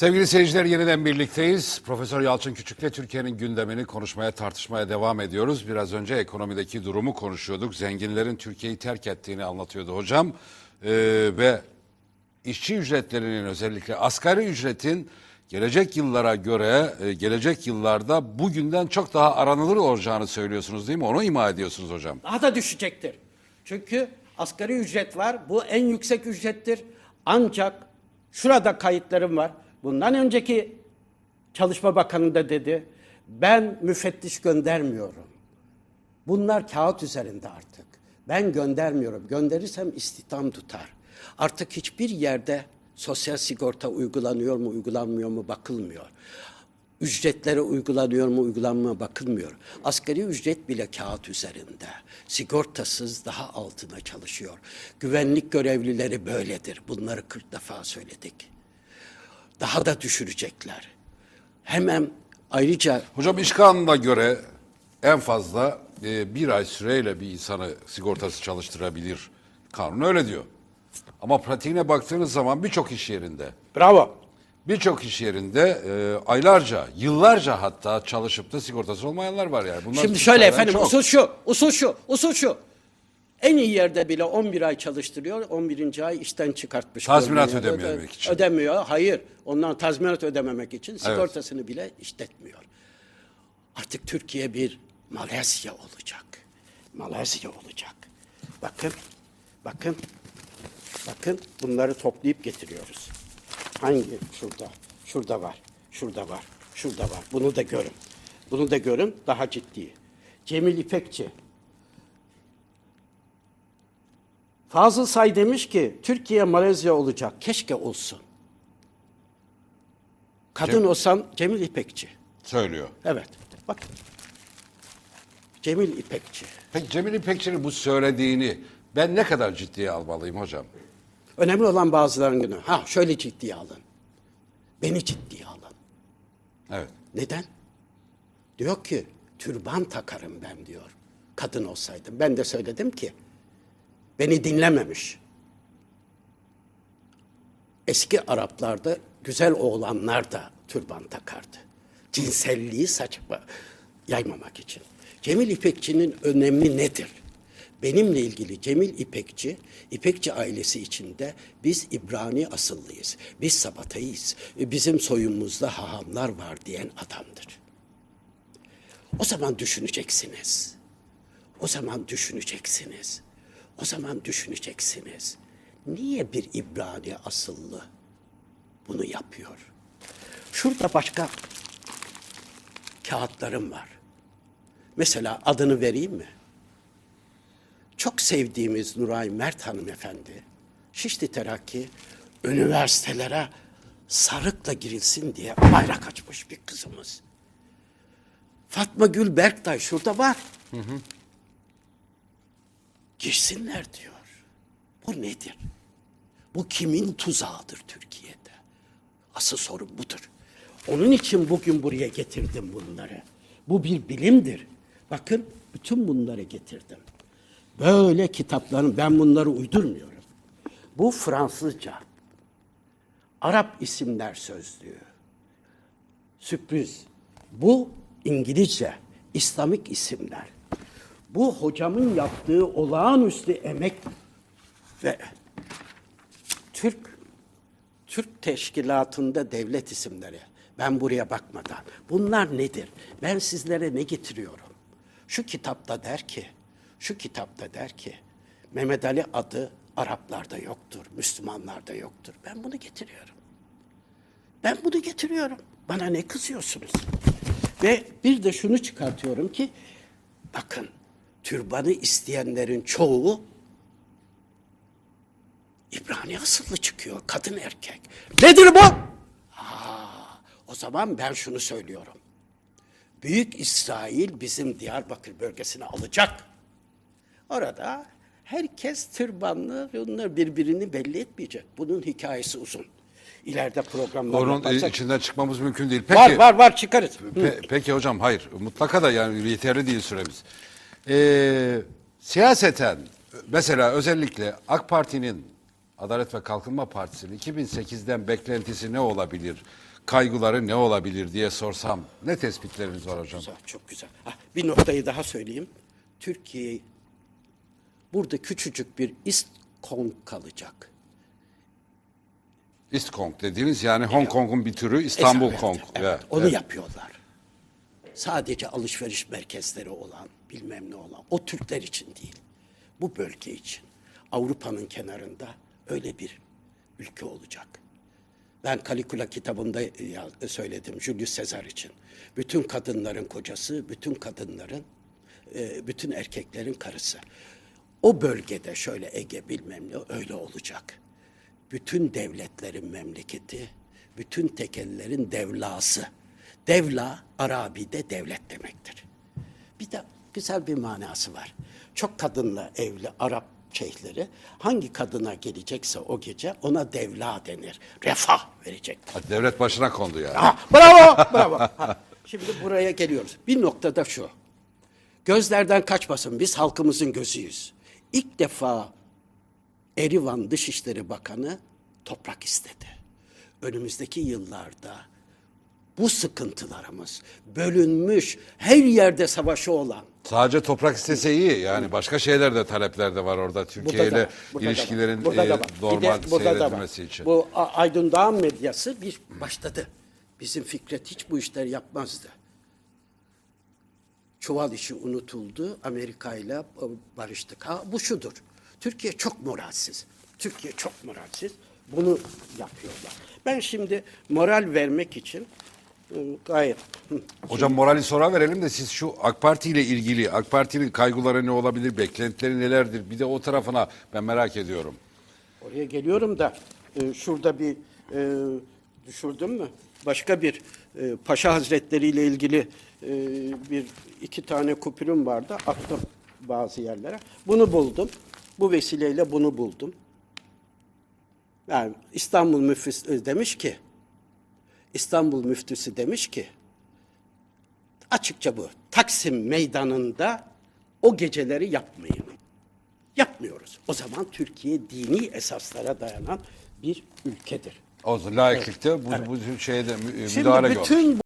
Sevgili seyirciler yeniden birlikteyiz. Profesör Yalçın Küçük'le Türkiye'nin gündemini konuşmaya, tartışmaya devam ediyoruz. Biraz önce ekonomideki durumu konuşuyorduk. Zenginlerin Türkiye'yi terk ettiğini anlatıyordu hocam. Ee, ve işçi ücretlerinin özellikle asgari ücretin gelecek yıllara göre, e, gelecek yıllarda bugünden çok daha aranılır olacağını söylüyorsunuz değil mi? Onu ima ediyorsunuz hocam. Daha da düşecektir. Çünkü asgari ücret var. Bu en yüksek ücrettir. Ancak şurada kayıtlarım var. Bundan önceki Çalışma Bakanı da dedi. Ben müfettiş göndermiyorum. Bunlar kağıt üzerinde artık. Ben göndermiyorum. Gönderirsem istihdam tutar. Artık hiçbir yerde sosyal sigorta uygulanıyor mu, uygulanmıyor mu bakılmıyor. Ücretlere uygulanıyor mu, uygulanmıyor bakılmıyor. Asgari ücret bile kağıt üzerinde. Sigortasız daha altına çalışıyor. Güvenlik görevlileri böyledir. Bunları 40 defa söyledik. Daha da düşürecekler. Hemen ayrıca Hocam iş kanununa göre en fazla e, bir ay süreyle bir insanı sigortası çalıştırabilir. Kanun öyle diyor. Ama pratiğine baktığınız zaman birçok iş yerinde, bravo. birçok iş yerinde e, aylarca, yıllarca hatta çalışıp da sigortası olmayanlar var yani. Bunlar Şimdi şöyle efendim çok. usul şu, usul şu, usul şu. En iyi yerde bile 11 ay çalıştırıyor, 11. ay işten çıkartmış. Tazminat görünüyor. ödememek için. Ödemiyor, hayır. Ondan tazminat ödememek için sigortasını bile işletmiyor. Artık Türkiye bir Malezya olacak. Malezya olacak. Bakın, bakın, bakın bunları toplayıp getiriyoruz. Hangi? Şurada, şurada var, şurada var, şurada var. Bunu da görün. Bunu da görün, daha ciddi. Cemil İpekçi. Fazıl Say demiş ki, Türkiye Malezya olacak. Keşke olsun. Kadın olsan Cemil İpekçi. Söylüyor. Evet. Bakın. Cemil İpekçi. Peki Cemil İpekçi'nin bu söylediğini ben ne kadar ciddiye almalıyım hocam? Önemli olan bazılarının günü. Ha şöyle ciddiye alın. Beni ciddiye alın. Evet. Neden? Diyor ki türban takarım ben diyor. Kadın olsaydım. Ben de söyledim ki beni dinlememiş. Eski Araplarda güzel oğlanlar da türban takardı. Cinselliği saçma yaymamak için. Cemil İpekçi'nin önemi nedir? Benimle ilgili Cemil İpekçi, İpekçi ailesi içinde biz İbrani asıllıyız, biz Sabatayız, bizim soyumuzda hahamlar var diyen adamdır. O zaman düşüneceksiniz. O zaman düşüneceksiniz. O zaman düşüneceksiniz. Niye bir İbrani asıllı bunu yapıyor? Şurada başka kağıtlarım var. Mesela adını vereyim mi? Çok sevdiğimiz Nuray Mert hanımefendi, Şişli Terakki üniversitelere sarıkla girilsin diye bayrak açmış bir kızımız. Fatma Gül Berktay şurada var. Girsinler diyor. Bu nedir? Bu kimin tuzağıdır Türkiye'de? Asıl sorun budur. Onun için bugün buraya getirdim bunları. Bu bir bilimdir. Bakın bütün bunları getirdim. Böyle kitapların ben bunları uydurmuyorum. Bu Fransızca. Arap isimler sözlüğü. Sürpriz. Bu İngilizce. İslamik isimler. Bu hocamın yaptığı olağanüstü emek ve Türk Türk teşkilatında devlet isimleri. Ben buraya bakmadan. Bunlar nedir? Ben sizlere ne getiriyorum? Şu kitapta der ki, şu kitapta der ki, Mehmet Ali adı Araplarda yoktur, Müslümanlarda yoktur. Ben bunu getiriyorum. Ben bunu getiriyorum. Bana ne kızıyorsunuz? Ve bir de şunu çıkartıyorum ki, bakın türbanı isteyenlerin çoğu İbrani asıllı çıkıyor, kadın erkek. Nedir bu? Ha, o zaman ben şunu söylüyorum. Büyük İsrail bizim Diyarbakır bölgesini alacak. Orada herkes tırbanlı, onlar birbirini belli etmeyecek. Bunun hikayesi uzun. İleride programlar Onun yaparsak- içinden çıkmamız mümkün değil. Peki, Var var var çıkarız. Pe- peki hocam hayır mutlaka da yani yeterli değil süremiz. Ee, siyaseten mesela özellikle AK Parti'nin Adalet ve Kalkınma Partisi'nin 2008'den beklentisi ne olabilir? kaygıları ne olabilir diye sorsam ne tespitleriniz var hocam? Güzel, çok güzel. Ha, bir noktayı daha söyleyeyim. Türkiye burada küçücük bir İstkong kalacak. East Kong dediğiniz yani Hong Kong'un bir türü İstanbul Evet, Kong. evet, Evet, onu evet. yapıyorlar. Sadece alışveriş merkezleri olan, bilmem ne olan, o Türkler için değil. Bu bölge için. Avrupa'nın kenarında öyle bir ülke olacak. Ben Caligula kitabında e, söyledim Julius Caesar için. Bütün kadınların kocası, bütün kadınların, e, bütün erkeklerin karısı. O bölgede şöyle Ege bilmem ne öyle olacak. Bütün devletlerin memleketi, bütün tekellerin devlası. Devla Arabi'de devlet demektir. Bir de güzel bir manası var. Çok kadınla evli Arap şeyhleri hangi kadına gelecekse o gece ona devla denir. Refah verecek. Devlet başına kondu yani. Ha, bravo, bravo. Ha, şimdi buraya geliyoruz. Bir noktada şu. Gözlerden kaçmasın. Biz halkımızın gözüyüz. İlk defa Erivan Dışişleri Bakanı toprak istedi. Önümüzdeki yıllarda bu sıkıntılarımız bölünmüş, her yerde savaşı olan Sadece toprak istese iyi yani başka şeyler de talepler de var orada Türkiye Burada da ile var, burada da ilişkilerin var, burada e, da var. Bir de normal burada da var. seyredilmesi için. Bu A- Aydın Dağ'ın medyası bir başladı. Bizim Fikret hiç bu işleri yapmazdı. Çuval işi unutuldu. Amerika ile barıştık. Ha, bu şudur. Türkiye çok moralsiz. Türkiye çok moralsiz. Bunu yapıyorlar. Ben şimdi moral vermek için gayet Hocam morali sonra verelim de siz şu AK Parti ile ilgili AK Parti'nin kaygıları ne olabilir, beklentileri nelerdir? Bir de o tarafına ben merak ediyorum. Oraya geliyorum da e, şurada bir e, düşürdüm mü? Başka bir e, Paşa Hazretleri ile ilgili e, bir iki tane kupürüm vardı. Attım bazı yerlere. Bunu buldum. Bu vesileyle bunu buldum. Yani İstanbul müftüsü demiş ki İstanbul müftüsü demiş ki açıkça bu. Taksim meydanında o geceleri yapmayın. Yapmıyoruz. O zaman Türkiye dini esaslara dayanan bir ülkedir. O layıklıkta bu, bu tür şeye de mü- Şimdi müdahale görmüş. bütün